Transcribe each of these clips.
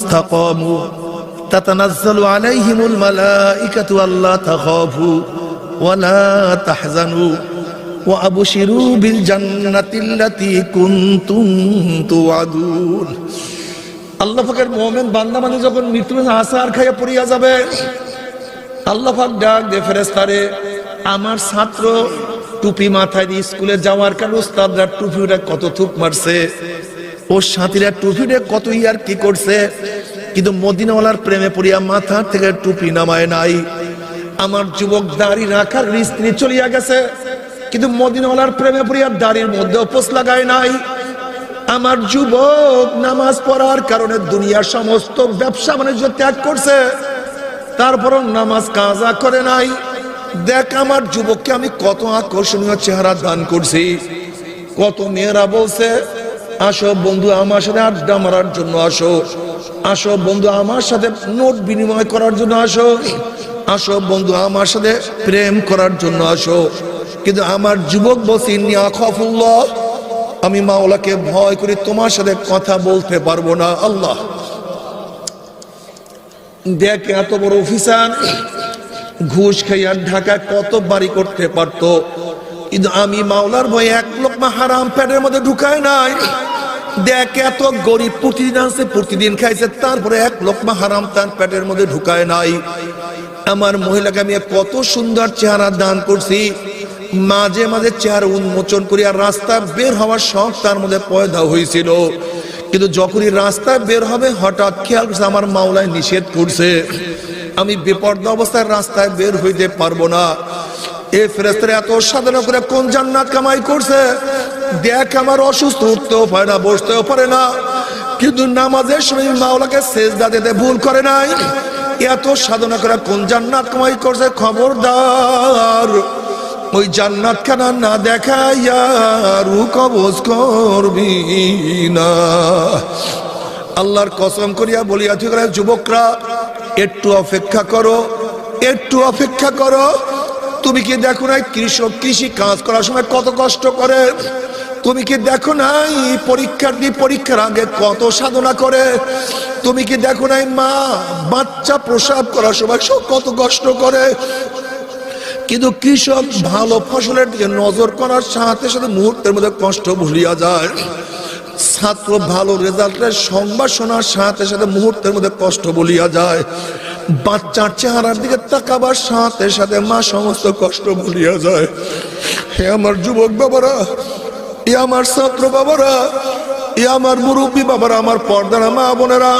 استقاموا تتنزل عليهم الملائكة ألا تخافوا ولا تحزنوا وأبشروا بالجنة التي كنتم توعدون আল্লাহ পাকের মোমেন বান্দা মানে যখন মৃত্যু আসার খাইয়া পড়িয়া যাবে আল্লাহ পাক ডাক দে ফেরেস্তারে আমার ছাত্র টুপি মাথায় দিয়ে স্কুলে যাওয়ার কারণে উস্তাদরা টুপিটা কত থুপ মারছে ওর সাথীরা টুপিটা কত ইয়ার কি করছে? কিন্তু মদিনাওয়ালার প্রেমে পড়িয়া মাথা থেকে টুপি নামায় নাই। আমার যুবক দাড়ি রাখার স্ত্রী চলিয়া গেছে, কিন্তু মদিনাওয়ালার প্রেমে পড়িয়া দাড়ির মধ্যে উপোস লাগায় নাই। আমার যুবক নামাজ পড়ার কারণে দুনিয়ার সমস্ত ব্যবসা বাণিজ্য ত্যাগ করছে, তারপরও নামাজ কাজা করে নাই। দেখ আমার যুবককে আমি কত আকর্ষণীয় চেহারা দান করছি, কত মেয়েরা বলছে আসো বন্ধু আমার সাথে আড্ডা মারার জন্য আসো। আসো বন্ধু আমার সাথে নোট বিনিময় করার জন্য আসো। আসো বন্ধু আমার সাথে প্রেম করার জন্য আসো। কিন্তু আমার যুবক বলছি নিয়াখফুল্লাহ আমি মাওলাকে ভয় করি তোমার সাথে কথা বলতে পারব না, আল্লাহ। দেখ এত বড় অফিসার, ঘুষ খাইয়া ঢাকায় কত বাড়ি করতে পারতো। কিন্তু আমি মাওলার ভয়ে এক লোকমা হারাম প্যাডের মধ্যে ঢুকায় নাই। দেখ, এত গরিব প্রতিদিন আছে প্রতিদিন খাইছে, তারপরে এক লোকমা হারাম তার প্যাটের মধ্যে ঢুকায় নাই। আমার মহিলাকে আমি কত সুন্দর চেহারা দান করছি। মাঝে মাঝে চেহারা উন্মোচন করি আর রাস্তা বের হওয়ার শখ তার মধ্যে পয়দা হয়েছিল। কিন্তু যখনই রাস্তায় বের হবে, হঠাৎ খেয়াল করছে আমার মাওলায় নিষেধ করছে। আমি বেপর্দা অবস্থায় রাস্তায় বের হইতে পারব না। এ ফেরেস্তারা এত সাধনা করে কোন জান্নাত কামাই করছে? দেখ আমার অসুস্থ, উঠতেও পারে না, বসতেও পারে না। কিন্তু নামাজের সময় মাওলাকে সেজদা দিতে ভুল করে নাই। এত সাধনা করে কোন জান্নাত কামাই করছে? খবরদার, ওই জান্নাত খানা না দেখাইয়া রু কবজ করবি না। আল্লাহর কসম করিয়া বলিয়া যুবকরা, একটু অপেক্ষা করো, একটু অপেক্ষা করো। তুমি কি দেখো নাই কৃষক কৃষি কাজ করার সময় কত কষ্ট করে? তুমি কি দেখো নাই পরীক্ষার্থী পরীক্ষার আগে কত সাধনা করে? তুমি কি দেখো নাই মা বাচ্চা প্রসাব করার সময় সব কত কষ্ট করে? কিন্তু কৃষক ভালো ফসলের দিকে নজর করার সাথে সাথে মুহূর্তের মধ্যে কষ্ট ভুলিয়া যায়। ছাত্র ভালো রেজাল্টের সংবাদ শোনার সাথে সাথে মুহূর্তের মধ্যে কষ্ট বলিয়া যায়। বাচ্চার চেহারার দিকে তাকাবার সাথে সাথে মা সমস্ত কষ্ট ভুলিয়া যায়। হে আমার যুবক বাবারা, এ আমার ছাত্র বাবারা, এ আমার মুরব্বী বাবারা, আমার পর্দারা মা বোনেরা,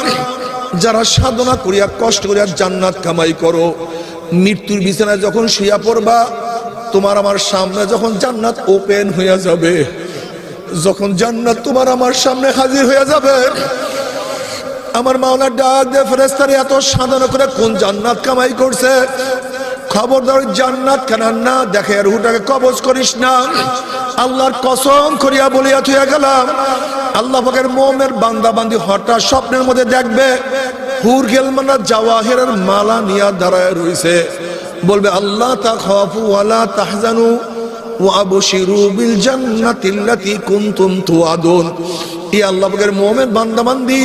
যারা সাধনা করিয়া কষ্ট করিয়া জান্নাত কামাই করো, মৃত্যুর বিছানায় যখন শুয়া পড়বা, তোমার আমার সামনে যখন জান্নাত ওপেন হইয়া যাবে, যখন জান্নাত তোমার আমার সামনে হাজির হইয়া যাবে আমার মাওলার ডাক দে ফেরেস্তারে এত সাধনা করে কোন জান্নাত কামাই করছে? খবরদার, জান্নাত কেনার না। দেখে রুহটাকে কবজ করিস না। আল্লাহর কসম করিয়া বলিয়া থুয়া গেলাম। আল্লাহ পাকের মোমের বান্দা বান্দি হঠাৎ স্বপ্নের মধ্যে দেখবে, হুর গেলমানা জাওয়াহিরের মালা নিয়া দাঁড়ায় রইছে। বলবে, আল্লাহ তা খাফু ওয়ালা তাহজানু ওয়াবশিরু বিল জান্নাতিল্লাতি কুনতুম তুআদুন। এই আল্লাহ পাকের মোমেন বান্দা বান্দি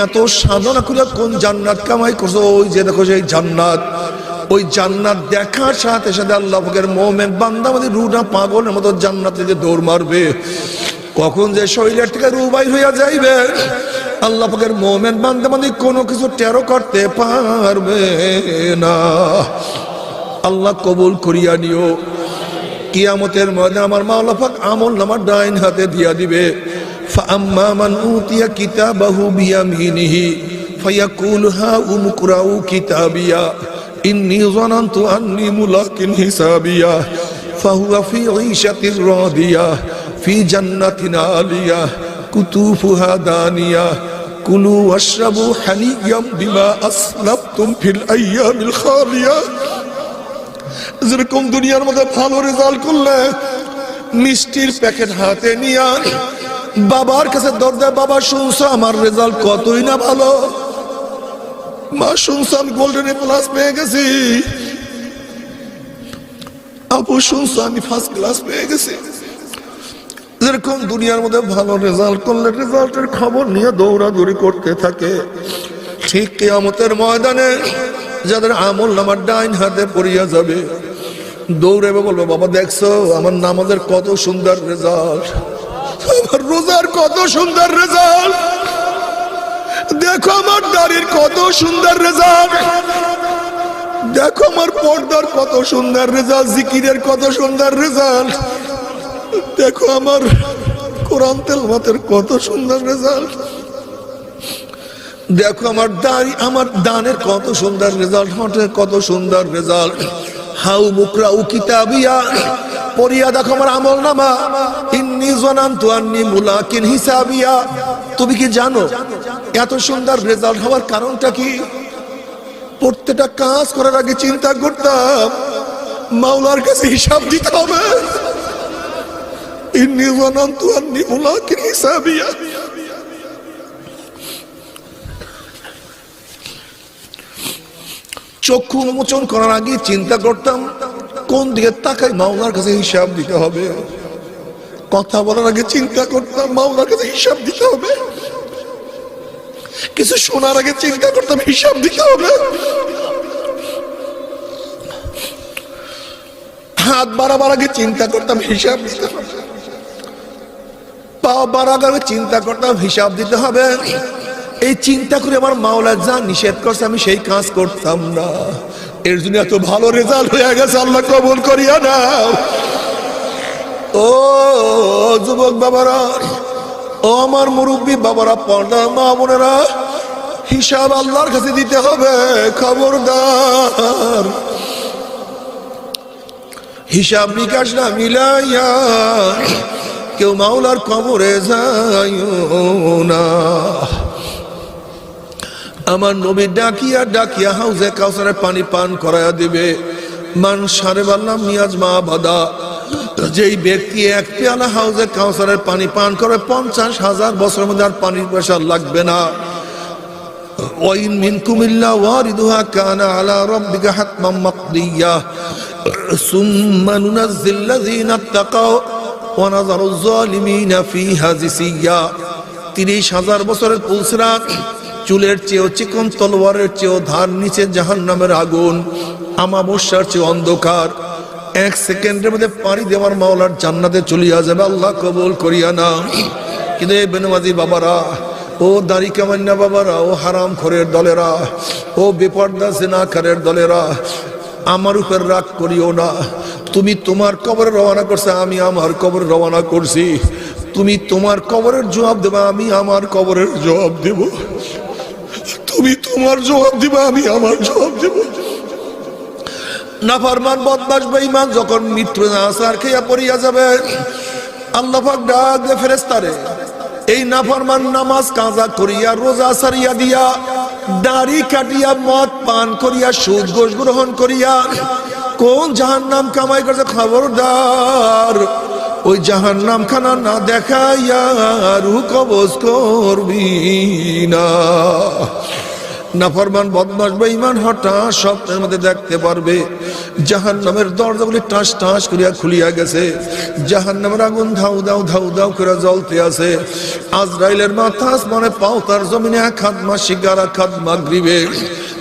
এত সাধনা করে কোন জান্নাত কামাই করছ? ওই যে দেখো সেই জান্নাত। ওই জান্নাত দেখার সাথে সাথে আল্লাহ পাকের মোমেন বান্দা বান্দি রুটা পাগলের মতো জান্নাত থেকে দৌড় মারবে। কখন যে শরীরের থেকে রুবাই হইয়া যাইবে, আল্লাহ পাকের মোমেন বান্দা বান্দি কোনো কিছু টেরো করতে পারবে না। আল্লাহ কবুল করিয়া নিও। কিয়ামতের মধ্যে আমার মাওলা পাক আমল নামার ডাইন হাতে দিয়া দিবে। فأما من أوتي كتابه بيمينه فيقول ها أمقرأوا كتابيا إني ظننت أني ملاق حسابيا فهو في عيشة راضية في جنة عالية كتوفها دانية كلوا واشربوا حنيا بما أسلفتم في الأيام الخالية যেরকম দুনিয়ার মধ্যে ভালো রেজাল্ট করলে মিষ্টির প্যাকেট হাতে নিয়ে বাবার কাছে দরজা বাবা, শুনছো আমার রেজাল্ট কতই না ভালো? মা, শুনছো, আমি গোল্ডেন প্লাস পেয়ে গেছি। আপু, শুনছো, আমি ফার্স্ট ক্লাস পেয়ে গেছি। যেরকম দুনিয়ার মধ্যে ভালো রেজাল্ট করলে রেজাল্টের খবর নিয়ে দৌড়াদৌড়ি করতে থাকে। ঠিক কেয়ামতের ময়দানে যাদের আমল নামার ডাইন হাতে পড়িয়া যাবে দৌড়ে বলবে, বাবা, দেখছ, আমার নামাজের কত সুন্দর রেজাল্ট রোজার কত সুন্দর রেজাল্ট দেখো আমার দাড়ির কত সুন্দর রেজাল্ট দেখো আমার পর্দার কত সুন্দর রেজাল্ট জিকিরের কত সুন্দর রেজাল্ট দেখো আমার কোরআন তেলমাতের কত সুন্দর রেজাল্ট দেখো আমার দাড়ি, আমার দানের কত সুন্দর রেজাল্ট হটের কত সুন্দর রেজাল্ট হাউ মুকরা উ কিতাবিয়া? পড়িয়া দেখো আমার আমল নামা। তুমি কি জানো, এত সুন্দর রেজাল্ট হওয়ার কারণটা কি? প্রত্যেকটা কাজ করার আগে চিন্তা করতাম, মাওলার কাছে হিসাব দিতে হবে। চক্ষু উন্মোচন করার আগে চিন্তা করতাম, কোন দিকে তাকাই মাওলার কাছে হিসাব দিতে হবে। কথা বলার আগে চিন্তা করতাম, মাওলার কাছে হিসাব দিতে হবে। কিছু শোনার আগে চিন্তা করতাম, হিসাব দিতে হবে। হাত বাড়াবার আগে চিন্তা করতাম, হিসাব দিতে হবে। পা বাড়াবার চিন্তা করতাম, হিসাব দিতে হবে। এই চিন্তা করে আমার মাওলা যা নিষেধ করছে, আমি সেই কাজ করতাম না। এর জন্য এত ভালো রেজাল্ট হয়ে গেছে, আল্লাহ কবুল করিয়া না ও যুবক বাবারা, ও আমার মুরব্বী বাবারা, পর্দা মা বোনেরা, হিসাব আল্লাহর কাছে দিতে হবে, খবরদার। হিসাব নিকাশ না মিলাইয়া কেউ মাওলার কবরে যায় না। আমার নবী ডাকিয়া ডাকিয়া হাউজে কাউসারে পানি পান করাইয়া দিবে। মান সারে বাল্লাম মিয়াজ মা বাদা। যেই ব্যক্তি এক পেয়ালা হাউজে কাউসারের পানি পান করে, পঞ্চাশ হাজার বছরের মধ্যে আর পানির পয়সা লাগবে না। ওয়াইন মিনকুম ইল্লা ওয়ারিদুহা কানা আলা রাব্বিকা হাতমান মাকদিয়া। সুম্মা নুনাজ্জিল্লাযীনা ইত্তাকাও ওয়া নাযারুজ জালিমিনা ফীহা জিসিয়া 30 হাজার বছরের পুলসরাত চুলের চেয়েও চিকন তলোয়ারের চেয়েও ধার নিচে জাহান নামের আগুন, আমাবস্যার চেয়ে অন্ধকার। এক সেকেন্ডের মধ্যে পানি দেওয়ার মাওলার জান্নাতে চলিয়া যাবে, আল্লাহ কবুল করিয়া না কিন্তু এই বেনমাজি বাবারা, ও দাড়ি কামান্না বাবারা, ও হারাম খরের দলেরা, ও বেপর্দা সেনাকারের দলেরা, আমার উপর রাগ করিও না। তুমি তোমার কবরে রওনা করছে, আমি আমার কবরে রওনা করছি। তুমি তোমার কবরের জবাব দেবা, আমি আমার কবরের জবাব দেব। তুমি তোমার জবাব দিবা, আমি আমার জবাব দেব। নাফারমান বদমাস বেঈমান যখন মৃত্যু আসার খেয়া পড়িয়া যাবে। আল্লাহ পাক ডাক দে ফেরেস্তারে এই নাফরমান নামাজ কাজা করিয়া, রোজা সারিয়া দিয়া, দাড়ি কাটিয়া, মদ পান করিয়া, সুদ ঘোষ গ্রহণ করিয়া, কোন জাহান নাম কামাই করছে খবরদার? ওই জাহান নাম খানা না দেখাইয়া রু কবজ করবি না। নাফরমান বদমাস বেঈমান হঠাৎ স্বপ্নের মধ্যে দেখতে পারবে। জাহান নামের দরজাগুলি টাস টাস করিয়া খুলিয়া গেছে। জাহান নামের আগুন ধাউ দাউ ধাউ দাউ করে জ্বলতে আছে। আজরাইলের মাথা আসমানে পাও তার জমিনে এক হাত মা আর এক হাত মাগরিবে।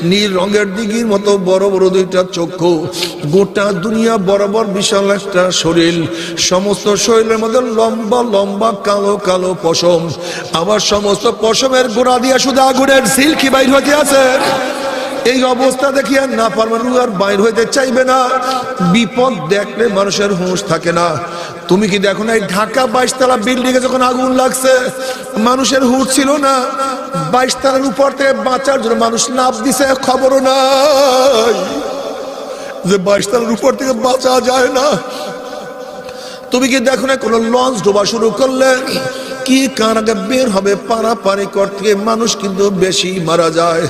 নীল রঙের দিঘির মতো বড় বড় দুইটা চক্ষু। গোটা দুনিয়া বরাবর বিশাল একটা শরীর। সমস্ত শরীরের মধ্যে লম্বা লম্বা, কালো কালো পশম। আবার সমস্ত পশমের গোড়া দিয়া শুধু আগুনের সিল্কি বাইর হইতে আছে। এই অবস্থা দেখিয়া না পারবেন আর বাইর হইতে চাইবে না। বিপদ দেখলে মানুষের হুঁশ থাকে না। তুমি কি দেখো না এই ঢাকা বাইশ তলা বিল্ডিং এ যখন আগুন লাগছে, মানুষের হুঁশ ছিল না। বাইশ তলার উপর থেকে বাঁচার জন্য মানুষ লাভ দিছে, খবরও নাই। যে বাইশ তলার উপর থেকে বাঁচা যায় না। তুমি কি দেখো না কোনো লঞ্চ ডোবা শুরু করলে? কি কার আগে বের হবে পারাপারি করতে? মানুষ কিন্তু বেশি মারা যায়।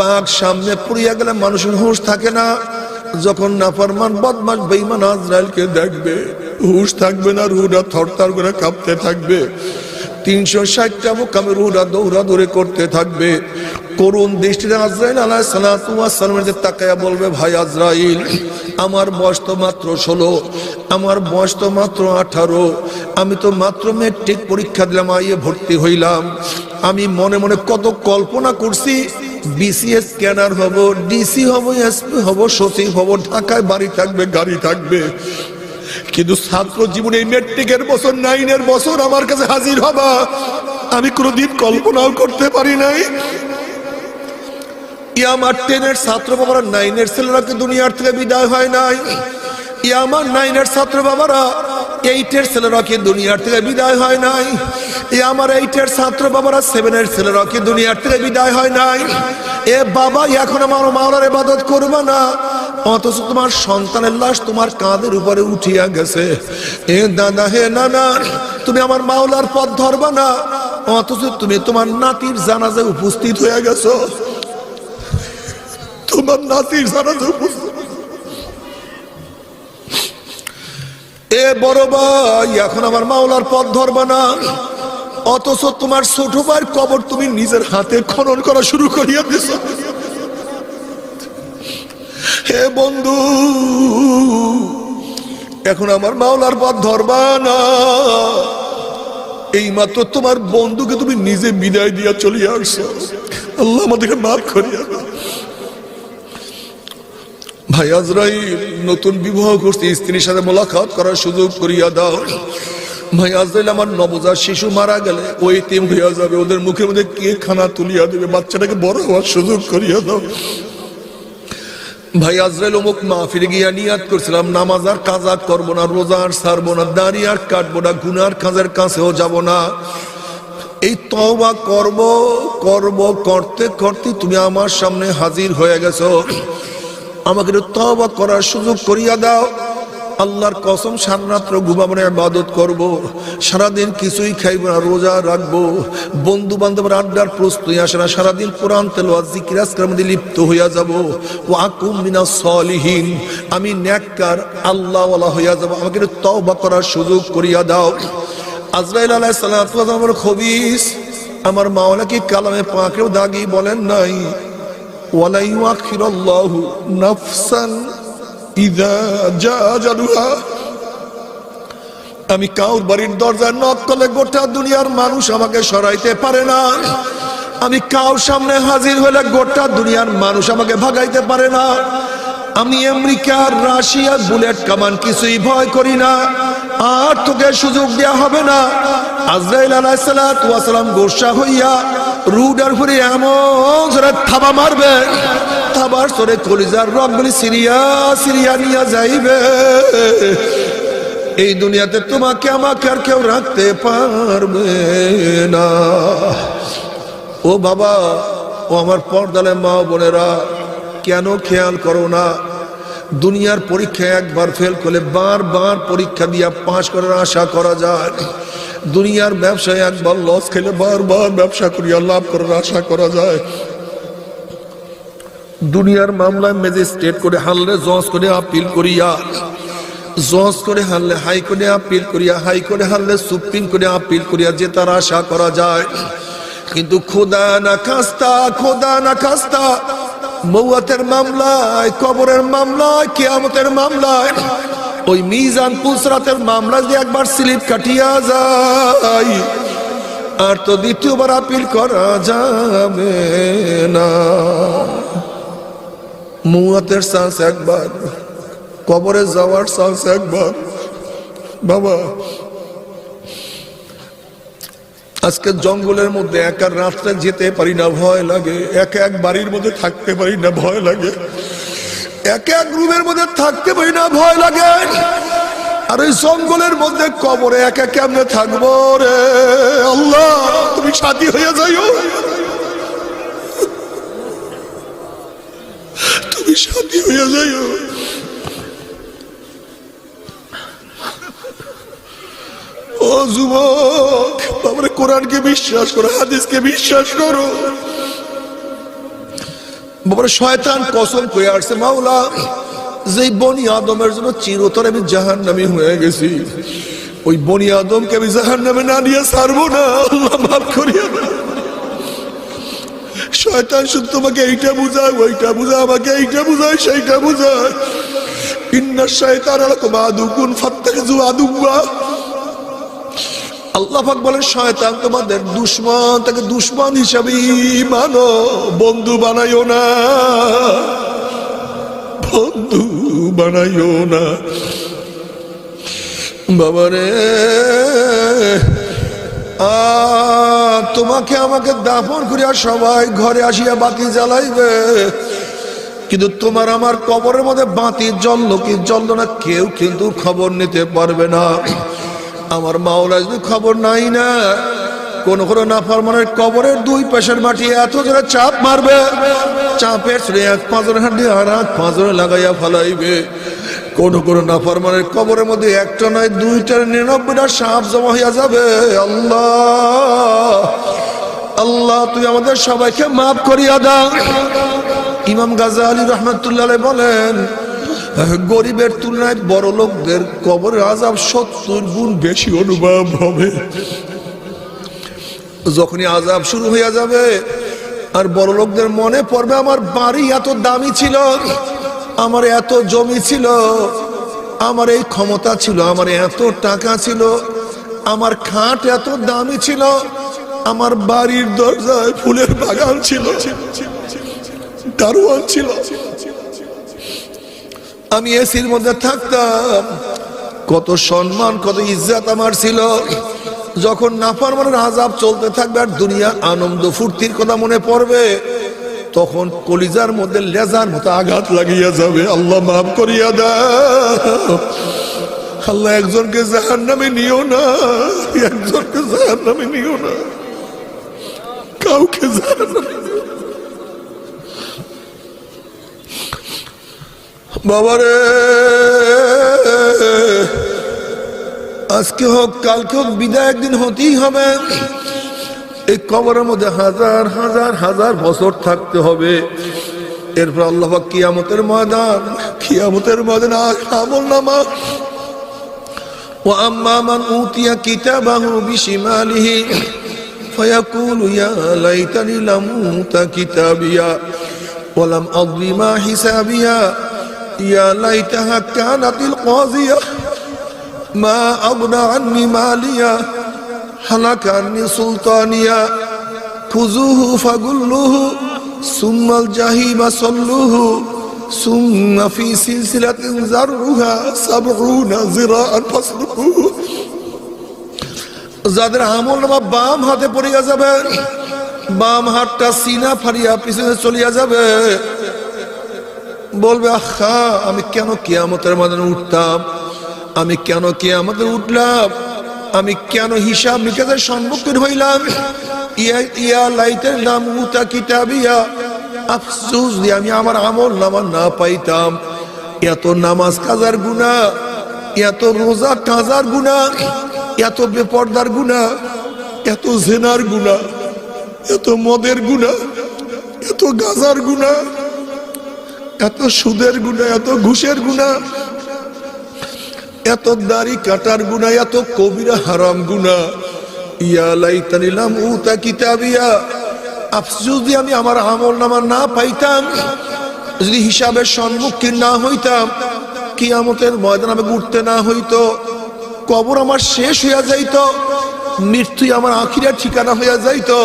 বাঘ সামনে পুড়িয়া গেলে মানুষের হুঁশ থাকে না। যখন নাফরমান বদমাস বেইমান আজরাইলকে দেখবে, হুশ থাকবে না, রুহটা থরথর করে কাঁপতে থাকবে। তিনশো ষাটটা মোকামে রুহরা দৌড়া দৌড়ে করতে থাকবে। করুণ দৃষ্টিতে আজরাইল আলাহ সালামের তাকায়া বলবে, ভাই আজরাইল, আমার বয়স তো মাত্র ষোলো, আমার বয়স তো মাত্র আঠারো, আমি তো মাত্র মেট্রিক পরীক্ষা দিলাম আইয়ে ভর্তি হইলাম। আমি মনে মনে কত কল্পনা করছি বিসিএস স্ক্যানার হব ডিসি হব এসপি হব, সচিব হব, ঢাকায় বাড়ি থাকবে, গাড়ি থাকবে। কিন্তু ছাত্র জীবনে এই মেট্রিকের বছর নাইনের বছর আমার কাছে হাজির হবা। আমি কোনোদিন কল্পনাও করতে পারি নাই। ই আমার টেনের ছাত্র বাবারা নাইনের ছেলেরা কি দুনিয়ার থেকে বিদায় হয় নাই। আমার নাইনের ছাত্র বাবারা, এইটের ছেলেরা কি দুনিয়ার থেকে বিদায় হয় নাই? এ আমার এইটের ছাত্র বাবারা, সেভেনের ছেলেরা কি দুনিয়ার থেকে বিদায় হয় নাই? এ বাবা, এখন আমার মাওলার ইবাদত করবে না। অথচ তোমার সন্তানের লাশ তোমার কাঁধের উপরে উঠিয়া গেছে। এ দাদা, হে নানা, তুমি আমার মাওলার পথ ধরবা না। অথচ তুমি তোমার নাতির জানাজে উপস্থিত হয়ে গেছো। তোমার নাতির জানাজে উপস্থিত বড় ভাই, এখন আমার মাওলার পথ ধরবা না। অথচ তোমার ছোট ভাইয়ের কবর তুমি নিজের হাতে খনন করা শুরু করিয়া দিছ। হে বন্ধু, এখন আমার মাওলার পথ ধরবা না। এই মাত্র তোমার বন্ধুকে তুমি নিজে বিদায় দিয়া চলিয়া আসছো আল্লাহ আমাদেরকে মাফ করিয়া। ভাই আজরাইল, নতুন বিবাহ করছে স্ত্রীর সাথে মোলাকাত করার সুযোগ করিয়া দাও। ভাই আজরাইল, আমার নবজাত শিশু মারা গেলে ওই তিম হইয়া যাবে। ওদের মুখের মধ্যে কে খানা তুলিয়া দেবে? বাচ্চাটাকে বড় হওয়ার সুযোগ করিয়া দাও। ভাই আজরাইল, অমুক মা ফিরে গিয়া নিয়াদ করছিলাম। নামাজ আর কাজা করব না, রোজা আর সারবো না, দাড়ি আর কাটবো না গুনার কাজের কাছেও যাব না। এই তওবা করব করব, করতে করতে তুমি আমার সামনে হাজির হয়ে গেছো। আমাকে তওবা করার সুযোগ করিয়া দাও। আল্লাহর কসম সারাত্র ঘুমাবো না, ইবাদত করব। সারাদিন কিছুই খাইব না, রোজা রাখব। বন্ধু বান্ধবের আড্ডার প্রস্তুতি আসে না, সারাদিন কোরআন আজকের মধ্যে লিপ্ত হইয়া যাব। ও আকুম মিনা সলিহীন, আমি ন্যাক্কার, আল্লাহওয়ালা হইয়া যাব। আমাকে তওবা করার সুযোগ করিয়া দাও। আজরাইল আলাইহিস সালাম আমার খবিস, আমার মাওলা কি কালামে পাকেও দাগি বলেন নাই? ওয়ালা ইউআখিরাল্লাহু নাফসান জা আমি কাউর বাড়ির দরজায় নক করলে গোটা দুনিয়ার মানুষ আমাকে সরাইতে পারে না। আমি কাউর সামনে হাজির হলে গোটা দুনিয়ার মানুষ আমাকে ভাগাইতে পারে না। আমি আমেরিকা রাশিয়া বুলেট কামান কিছুই ভয় করি না। আর তোকে সুযোগ দেওয়া হবে না। আজরাইল আলাইসালাম গোসা হইয়া রুডার ফুরে এমন জোরে থাবা মারবে। থাবার সরে কলিজার রকগুলি সিরিয়া সিরিয়া নিয়ে যাইবে। এই দুনিয়াতে তোমাকে আমাকে আর কেউ রাখতে পারবে না। ও বাবা, ও আমার পর্দালে মা বোনেরা, কেন খেয়াল করো না? দুনিয়ার পরীক্ষা একবার ফেল করলে বারবার পরীক্ষা দিয়া পাশ করার আশা করা যায়। দুনিয়ার ব্যবসায় একবার লস খেলে বারবার ব্যবসা করিয়া লাভ করার আশা করা যায়। দুনিয়ার মামলায় ম্যাজিস্ট্রেট করে হারলে জজ করে আপিল করিয়া জজ করে হারলে হাই করে আপিল করিয়া হাই করে হারলে সুপ্রিম করে আপিল করিয়া যে তার আশা করা যায়। কিন্তু খোদা না খাস্তা, খোদা না খাস্তা, মৌয়াতের মামলায়, কবরের মামলায়, কেয়ামতের মামলায় ওই মিজান পুসরাতের মামলা যে একবার স্লিপ কাটিয়া যায়। আর তো দ্বিতীয়বার আপিল করা যাবে না। মুয়াতের চান্স একবার, কবরে যাওয়ার চান্স একবার। বাবা, আজকে জঙ্গলের মধ্যে একা রাত্রে যেতে পারি না, ভয় লাগে। এক এক বাড়ির মধ্যে থাকতে পারি না, ভয় লাগে। এক এক রুমের মধ্যে থাকতে পারি না, ভয় লাগে। আর ওই জঙ্গলের মধ্যে কবরে একা কেমনে থাকব রে? আল্লাহ, তুমি সাথী হয়ে যাইও। তুমি সাথী হয়ে যাইও। যুবক, বাবারে কোরআনকে বিশ্বাস করো, হাদিসকে বিশ্বাস করো। বাবারে শয়তান কসম কয়ে আসছে, মাওলা। যে বনি আদমের জন্য চিরতর আমি জাহান নামি হয়ে গেছি, ওই বনি আদমকে আমি জাহান নামে না নিয়ে ছাড়বো না করিয়া শয়তান শুধু তোমাকে এইটা বুঝায়, ওইটা বুঝায়, আমাকে এইটা বুঝায়, সেইটা বুঝায়। ইন্না শয়তান আলাকুম আদুকুন ফাত্তাখিযু আদুওয়া। আল্লাহ পাক বলেন, শয়তান তোমাদের দুশ্মন, তাকে দুশ্মন হিসাবেই মানো। বন্ধু বানাইও না। বন্ধু বানাইও না। বাবারে তোমাকে আমাকে দাফন করিয়া সবাই ঘরে আসিয়া বাতি জ্বালাইবে। কিন্তু তোমার আমার কবরের মধ্যে বাতি জ্বললো কি জ্বললো না, কেউ কিন্তু খবর নিতে পারবে না। আমার মাওলা যদি খবর নাই না। কোন কোন নাফরমানের কবরের দুই পাশের মাটি এত জোরে চাপ মারবে। চাপের ছেড়ে এক পাঁচর হাঁটি আর এক পাঁচরে লাগাইয়া ফেলাইবে। কোন কোন নাফরমানের কবরের মধ্যে একটা নয়, দুইটার নিরানব্বইটা সাপ জমা হইয়া যাবে। আল্লাহ আল্লাহ, তুমি আমাদের সবাইকে মাফ করিয়া দাও। ইমাম গাজা আলী রহমতুল্লাহ বলেন গরিবের তুলনায় বড় লোকদের কবরের আজাব সত্তর গুণ বেশি অনুভব হবে। যখনই আজাব শুরু হইয়া যাবে, আর বড় লোকদের মনে পড়বে, আমার বাড়ি এত দামি ছিল, আমার এত জমি ছিল, আমার এই ক্ষমতা ছিল, আমার এত টাকা ছিল, আমার খাট এত দামি ছিল, আমার বাড়ির দরজায় ফুলের বাগান ছিল, দারোয়ান ছিল। আমি এসির মধ্যে থাকতাম। কত সম্মান, কত ইজ্জাত আমার ছিল। যখন নাফারমানের আজাব চলতে থাকবে আর দুনিয়ার আনন্দ ফুর্তির কথা মনে পড়বে, তখন কলিজার মধ্যে লেজার মতো আঘাত লাগিয়া যাবে। আল্লাহ মাফ করিয়া দাও। আল্লাহ একজনকে জাহার নামে নিও না, একজনকে জাহান নামে নিও না। কাউকে জাহান নামে বাবারে আজকে হোক কালকে হোক বিদায় একদিন হতেই হবে এই কবরের মধ্যে হাজার হাজার হাজার বছর থাকতে হবে এরপর আল্লাহ পাক কিয়ামতের ময়দান কিয়ামতের ময়দান আর আমল নামা وأما من أوتي كتابه بشماله فيقول يا ليتني لم أوت كتابيا ولم أضل ما حسابيا يا ليتها كانت القاضية ما أغنى عني ماليا هلك عني سلطانيا خذوه فغلوه ثم الجحيم صلوه ثم في سلسلة ذرها سبعون ذراعا فاسلكوه যাদের আমল নামা বাম হাতে পড়িয়া যাবে বাম হাতটা সিনা ফাড়িয়া পিছনে চলিয়া যাবে বলবে, আহা, আমি কেন কিয়ামতের মাঝে উঠতাম? আমি কেন কিয়ামতে উঠলাম? আমি কেন হিসাব নিকাজের সম্মুখীন হইলাম? ইয়া ইয়া নাম আমি আমার না পাইতাম। এত নামাজ এত এত বেপর্দার এত জেনার এত মদের গুণা এত গাজার গুণা এত সুদের গুণা, এত ঘুষের গুণা, এত দাড়ি কাটার গুণা, এত কবিরা হারাম গুণা। যদি আমি আমার নামা না পাইতাম, যদি সম্মুখীন না হইতাম ময়দান উঠতে না হইতো, কবর আমার শেষ হইয়া যাইতো, মৃত্যুই আমার আখিরা ঠিকানা হইয়া যাইতো।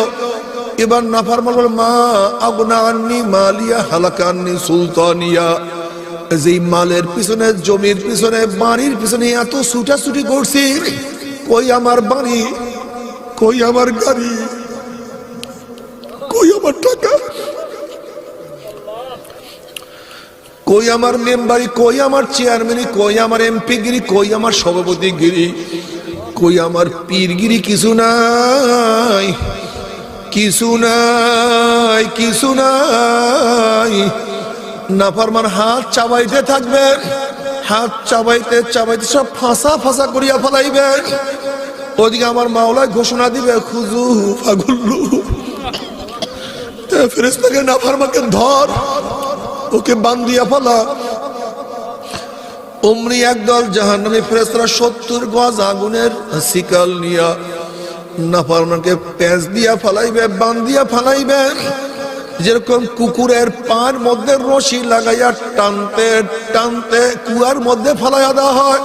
এবার নাফার মাল মা, আগনা মালিয়া হালাকান্নি সুলতানিয়া। যেই মালের পিছনে, জমির পিছনে, বাড়ির পিছনে এত ছুটাছুটি করছি, কই আমার বাড়ি, কই আমার গাড়ি, কই আমার টাকা, কই আমার মেম্বারি, কই আমার চেয়ারম্যানি, কই আমার এমপি গিরি, কই আমার সভাপতি গিরি, কই আমার পীরগিরি কিছু নাই। কিছু নাই কিছু নাই। নাফারমান হাত চাবাইতে থাকবে হাত চাবাইতে চাবাইতে সব ফাঁসা ফাঁসা করিয়া ফেলাইবে ওদিকে আমার মাওলায় ঘোষণা দিবে খুজু ফাগুল্লু ফেরেস্তাকে নাফারমাকে ধর, ওকে বান্দিয়া ফেলা। অমনি একদল জাহান্নামী ফেরেস্তারা সত্তর গজ আগুনের শিকাল নিয়া নাফারমানকে প্যাঁচ দিয়া ফালাইবে বান্দিয়া ফালাইবে। যেরকম কুকুরের পার মধ্যে রশি লাগাইয়া টানতে টানতে কুয়ার মধ্যে ফালাইয়া দেওয়া হয়।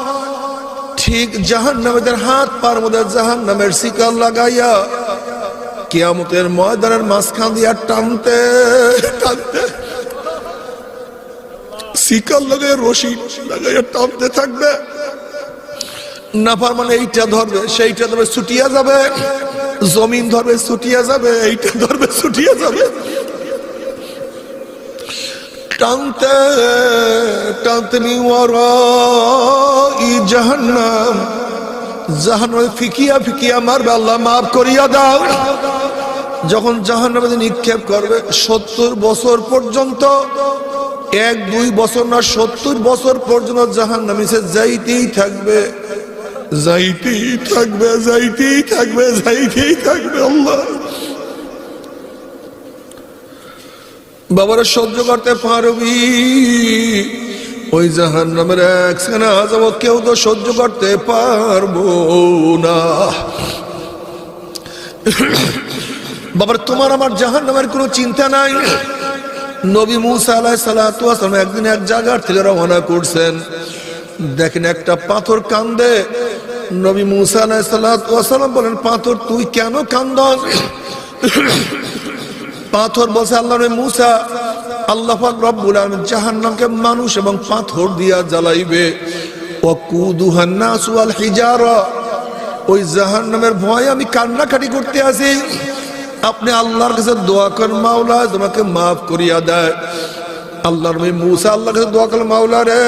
ঠিক জাহান নামেদের হাত পার মধ্যে জাহান নামের শিকার লাগাইয়া কিয়ামতের ময়দানের মাঝখান দিয়া টানতে টানতে। শিকার লাগাই রশি লাগাইয়া টানতে থাকবে। নাফার মানে এইটা ধরবে, সেইটা ধরবে, ছুটিয়া যাবে। জমিন ধরবে, ছুটিয়া যাবে, এইটা ধরবে, ছুটিয়া যাবে। টানতে ই জাহান্নাম। জাহান্নামে ফিকিয়া ফিকিয়া মারবে আল্লাহ, মাফ করিয়া দাও। যখন জাহান্নামে নিক্ষেপ করবে, সত্তর বছর পর্যন্ত, এক, দুই বছর না, সত্তর বছর পর্যন্ত জাহান্নামে সে যাইতেই থাকবে। যাইতেই থাকবে যাইতেই থাকবে যাইতেই থাকবে আল্লাহ। বাবারা সহ্য করতে পারবি। ওই জাহান নামের এক যাব কেউ তো সহ্য করতে পারব না। বাবার, তোমার আমার জাহান নামের কোনো চিন্তা নাই। নবী মুসা আলাহ একদিন এক জায়গার থেকে রওনা করছেন। দেখেন একটা পাথর কান্দে। নবী মুসা আলাহ সালাম বলেন, পাথর তুই কেন কান্দস? পাথর বলছে, আল্লাহ মুসা, আল্লাহ রব্বুল আলামিন জাহান্নামকে মানুষ এবং পাথর দিয়া জ্বালাইবে। ওই জাহান্নামের ভয় আমি কান্নাকাটি করতে আছি আপনি আল্লাহর কাছে দোয়া করেন, মাওলা, তোমাকে মাফ করিয়া দেয়। আল্লাহর মুসা আল্লাহর কাছে দোয়া করেন, মাওলা রে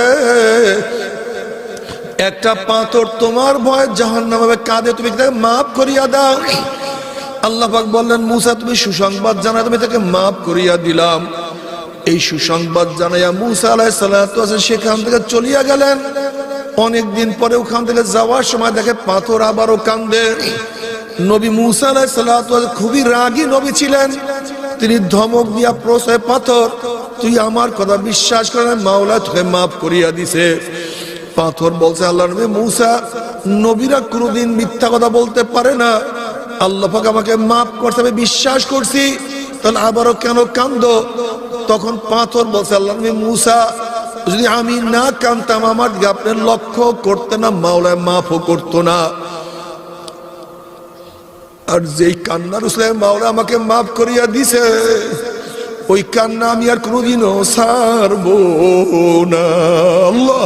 একটা পাথর তোমার ভয় জাহান জাহান্নামে কাঁদে, তুমি তাকে মাফ করিয়া দাও? আল্লাহ বললেন, মুসা, তুমি সুসংবাদ জানা তুমি তাকে মাফ করিয়া দিলাম। এই সুসংবাদ জানাইয়া মুসা আলাহ সাল্লাহ সেখান থেকে চলিয়া গেলেন। অনেকদিন পরে ওখান থেকে যাওয়ার সময় দেখে পাথর আবারও কান্দে নবী মুসা আলাহ সাল্লাহ খুবই রাগী নবী ছিলেন। তিনি ধমক দিয়া প্রশ্রয়, পাথর, তুই আমার কথা বিশ্বাস করে মাওলা তোকে মাফ করিয়া দিছে। পাথর বলছে আল্লাহ নবী মুসা, নবীরা কোনোদিন মিথ্যা কথা বলতে পারে না। আল্লাহ আমাকে মাফ করছে, আমি বিশ্বাস করছি। তাহলে আবারও কেন কান্দ? তখন পাথর বলছে আল্লাহ নবী মুসা, যদি আমি না কানতাম, আমার আপনি লক্ষ্য করতে না, মাওলায় মাফও করতো না। আর যেই কান্নার উসলে মাওলা আমাকে মাফ করিয়া দিছে, ওই কান্না আমি আর কোনোদিনও ছাড়বো না। আল্লাহ